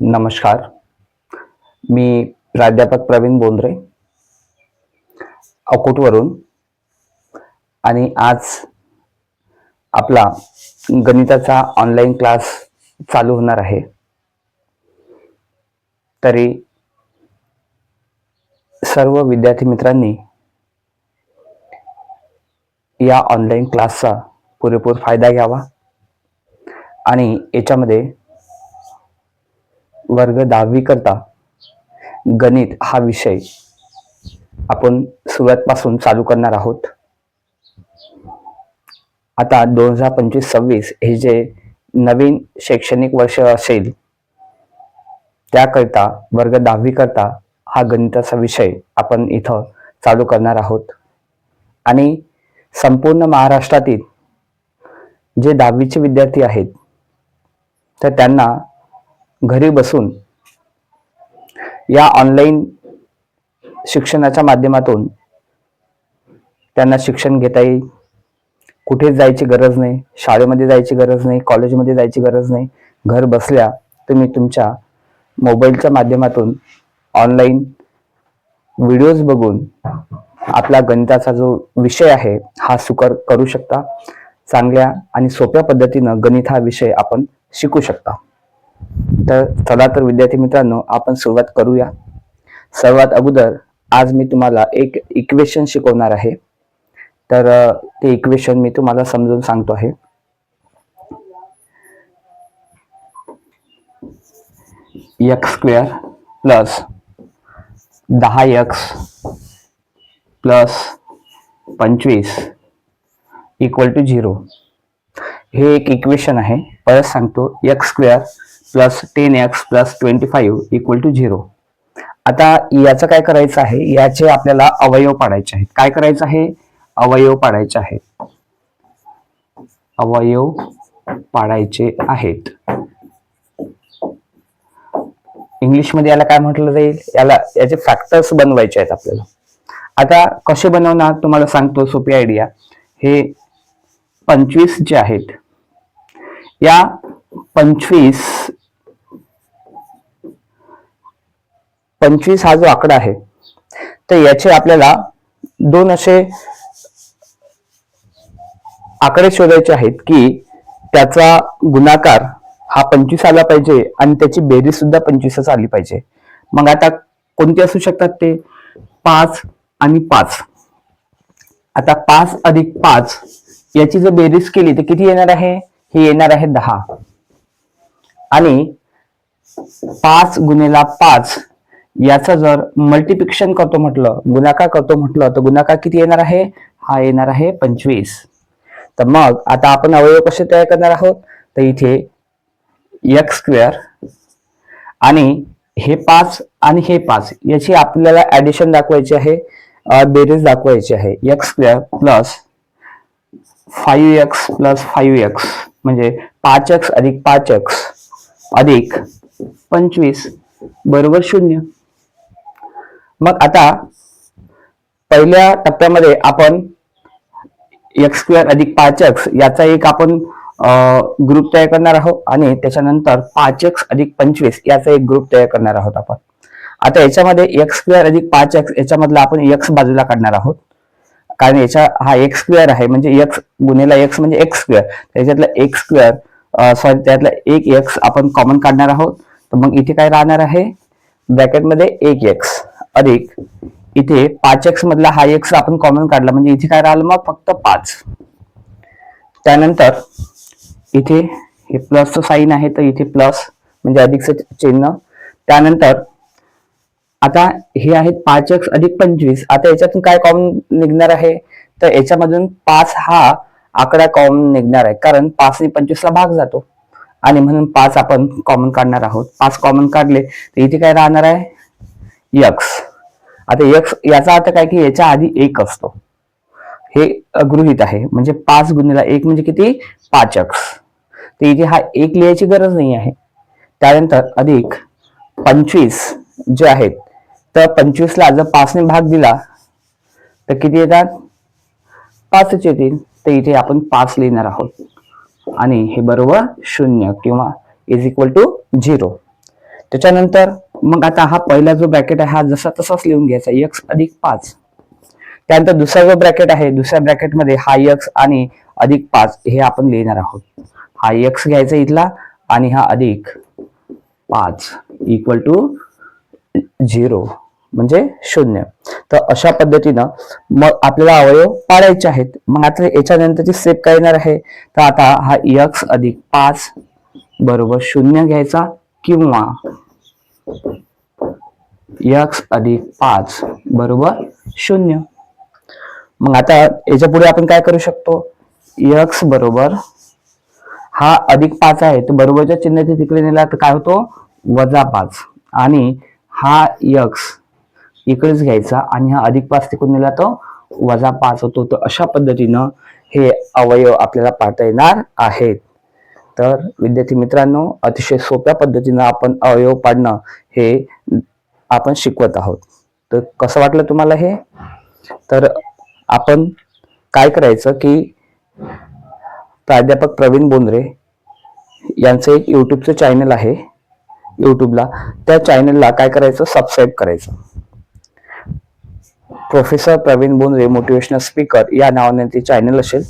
नमस्कार. मी प्राध्यापक प्रवीण बोंद्रे अकोटवरून. आणि आज आपला गणिताचा ऑनलाईन क्लास चालू होणार आहे. तरी सर्व विद्यार्थी मित्रांनी या ऑनलाईन क्लासचा पुरेपूर फायदा घ्यावा. आणि याच्यामध्ये वर्ग दहावी करता गणित हा विषय आपण सुरुवातपासून चालू करणार आहोत. आता दोन हजार पंचवीस सव्वीस हे जे नवीन शैक्षणिक वर्ष असेल त्याकरिता वर्ग दहावी करता हा गणिताचा विषय आपण इथं चालू करणार आहोत. आणि संपूर्ण महाराष्ट्रातील जे दहावीचे विद्यार्थी आहेत तर त्यांना घरी बसून या ऑनलाईन शिक्षणाच्या माध्यमातून त्यांना शिक्षण घेता येईल. कुठेच जायची गरज नाही. शाळेमध्ये जायची गरज नाही. कॉलेजमध्ये जायची गरज नाही. घर बसल्या तुम्ही तुमच्या मोबाईलच्या माध्यमातून ऑनलाईन व्हिडिओज बघून आपला गणिताचा जो विषय आहे हा सुकर करू शकता. चांगल्या आणि सोप्या पद्धतीनं गणित हा विषय आपण शिकू शकता. तर चला तर विद्यार्थी मित्रांनो आपण सुरुवात करूया. सर्वात अगोदर आज मी तुम्हाला एक इक्वेशन शिकवणार आहे. तर ते इक्वेशन मी तुम्हाला समजून सांगतो आहे. एक्स स्क्वेअर प्लस दहा एक्स प्लस पंचवीस इक्वल टू झिरो हे एक इक्वेशन आहे. परत सांगतो x square plus ten x plus twenty five equal to zero आता याचं काय करायचं आहे? याचे आपल्याला अवयव पाडायचे आहेत. काय करायचं आहे? अवयव पाडायचे आहेत. अवयव पाडायचे आहेत. इंग्लिशमध्ये याला काय म्हटलं जाईल? याला याचे फॅक्टर्स बनवायचे आहेत आपल्याला. आता कसे बनवणार? तुम्हाला सांगतो सोपी आयडिया हे पंचवीस जे आहेत या पंचवीस पंचवीस हा जो आकडा आहे तर याचे आपल्याला दोन असे आकडे शोधायचे आहेत की त्याचा गुणाकार हा पंचवीस आला पाहिजे आणि त्याची बेरीज सुद्धा पंचवीसच आली पाहिजे. मग आता कोणते असू शकतात ते? पाच आणि पाच. आता पाच अधिक पाच याची जर बेरीज केली तर किती येणार आहे? हे येणार आहे दहा. आणि पाच गुणिला पाच याचं जर मल्टिप्लिकेशन करतो म्हटलं गुणाकार करतो म्हटलं तर गुणाकार किती येणार आहे? हा येणार आहे पंचवीस. तर मग आता आपण अवयव कसे तयार करणार आहोत? तर इथे एक्स स्क्वेअर आणि हे पाच आणि हे पाच याची आपल्याला ऍडिशन दाखवायची आहे बेरीज दाखवायची आहे. X square plus five x plus five x म्हणजे पाच एक्स अधिक पाच एक्स अधिक पंचवीस बरोबर शून्य. मग आता पहिल्या टप्प्यामध्ये आपण एक्स स्क्वेअर अधिक पाच एक्स याचा एक आपण ग्रुप तयार करणार आहोत आणि त्याच्यानंतर पाच एक्स अधिक पंचवीस याचा एक ग्रुप तयार करणार आहोत आपण. आता याच्यामध्ये एक्स स्क्वेअर अधिक पाच एक्स याच्यामधला आपण एक्स बाजूला काढणार आहोत. कारण याच्या हा एक्स स्क्वेअर आहे म्हणजे एक्स गुन्हेला एक्स म्हणजे एक्स स्क्वेअर त्याच्यातला एक्स स्क्वेअर सॉरी त्यातला एक एक्स आपण कॉमन काढणार आहोत. तर मग इथे काय राहणार आहे? ब्रॅकेटमध्ये एक एक्स अधिक. इथे पाच एक्स मधला हा एक्स आपण कॉमन काढला. म्हणजे इथे काय राहिलं मग? फक्त पाच. त्यानंतर इथे हे प्लसचं साईन आहे तर इथे प्लस म्हणजे अधिकचं चिन्ह. त्यानंतर आता हे आहेत पाच एक्स अधिक पंचवीस. आता याच्यातून काय कॉमन निघणार आहे? तर याच्यामधून पाच हा आकडा कॉमन निघणार आहे. कारण पाच आणि पंचवीसला भाग जातो. आणि म्हणून पाच आपण कॉमन काढणार आहोत. पाच कॉमन काढले तर इथे काय राहणार आहे? यक्स आता यक्स याचा अर्थ काय की याच्या आधी एक असतो. हे गृहित आहे. म्हणजे पाच गुणिला एक म्हणजे किती? पाच एक्स तर इथे हा एक लिहायची गरज नाही आहे. त्यानंतर अधिक पंचवीस जे आहेत तर पंचवीसला जर पाचने भाग दिला तर किती येतात? पाचच येतील. तर इथे आपण पाच लिहिणार आहोत. आणि हे बरोबर शून्य किंवा इज इक्वल टू झिरो त्याच्यानंतर मग आता हा पहिला जो ब्रॅकेट आहे हा जसा तसाच लिहून घ्यायचा एक्स अधिक पाच. त्यानंतर दुसरा जो ब्रॅकेट आहे दुसऱ्या ब्रॅकेटमध्ये हा एक्स आणि अधिक पाच हे आपण लिहिणार आहोत. हा एक्स घ्यायचा इथला आणि हा अधिक पाच इक्वल टू झिरो म्हणजे शून्य. तर अशा पद्धतीनं मग आपल्याला अवयव पाडायचे आहेत. मग आता याच्यानंतरची स्टेप काय येणार आहे? तर आता हा एक्स अधिक पाच बरोबर शून्य घ्यायचा किंवा एक्स अधिक पाच बरोबर शून्य. मग आता याच्यापुढे आपण काय करू शकतो? एक्स बरोबर हा अधिक पाच आहे तर बरोबरच्या चिन्हाच्या तिकडे नेला तर काय होतो? वजा पाच. आणि हा यक्स इकडेच घ्यायचा आणि हा अधिक पाच तिकडून नेला तो वजा पाच होतो. तर अशा पद्धतीनं हे अवयव आपल्याला पाहता येणार आहेत. तर विद्यार्थी मित्रांनो अतिशय सोप्या पद्धतीनं आपण अवयव पाडणं हे आपण शिकवत आहोत. तर कसं वाटलं तुम्हाला हे? तर आपण काय करायचं की प्राध्यापक प्रवीण बोंद्रे यांचं एक युट्यूबचं चॅनल आहे. युट्यूबला त्या चॅनलला काय करायचं? सबस्क्राईब करायचं. Professor Pravin Bondre motivational speaker या नावाने ते चॅनल असेल.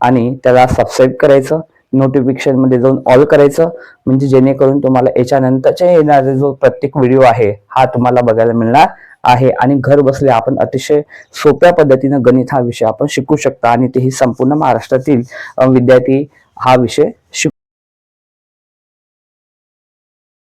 आणि त्याला सबस्क्राईब करायचं. नोटिफिकेशनमध्ये जाऊन ऑल करायचं. म्हणजे जेणेकरून तुम्हाला याच्यानंतरच्या येणारा जो प्रत्येक व्हिडिओ आहे हा तुम्हाला बघायला मिळणार आहे. आणि घर बसल्या आपण अतिशय सोप्या पद्धतीनं गणित हा विषय आपण शिकू शकता आणि तेही संपूर्ण महाराष्ट्रातील विद्यार्थी हा विषय